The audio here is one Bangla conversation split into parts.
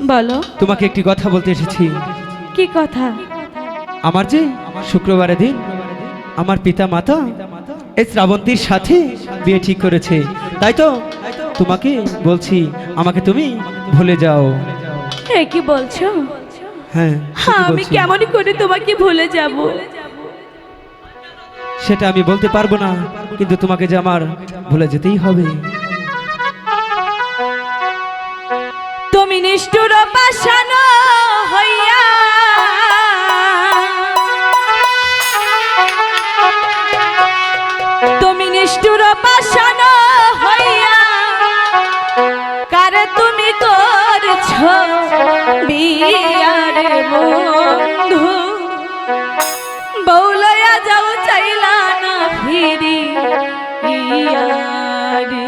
বলো। তোমাকে একটি কথা বলতে এসেছি। কি কথা? আমার যে শুক্রবারের দিন আমার পিতা মাতা এই শ্রাবন্তীর সাথে বিয়ে ঠিক করেছে। তাই তো তোমাকে বলছি আমাকে তুমি ভুলে যাও। এ কি বলছো? হ্যাঁ হ্যাঁ আমি। কেমন করে তোমাকে ভুলে যাব? সেটা আমি বলতে পারব না কিন্তু তোমাকে যে আমার ভুলে যেতেই হবে। নিষ্ঠুর পাশানো হইয়া। তুমি নিষ্ঠুর পাশানো হইয়া। কারে তুমি করছ বিয়ারে বন্ধু? বৌলয়া যাও চাইলা না ফিরি ইয়ারে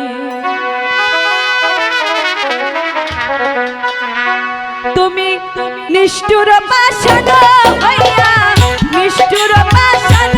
তুমি নিষ্ঠুর পাশান হইয়া নিষ্ঠুর পাশান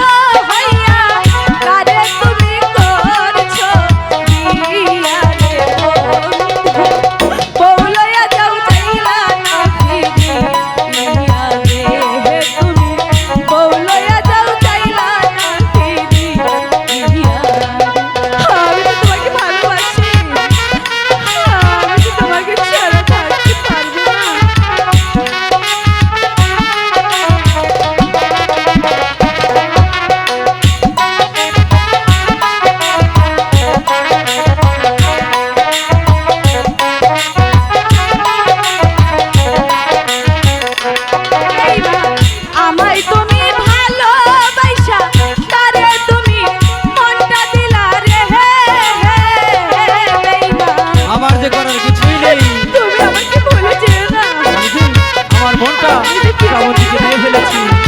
Melody.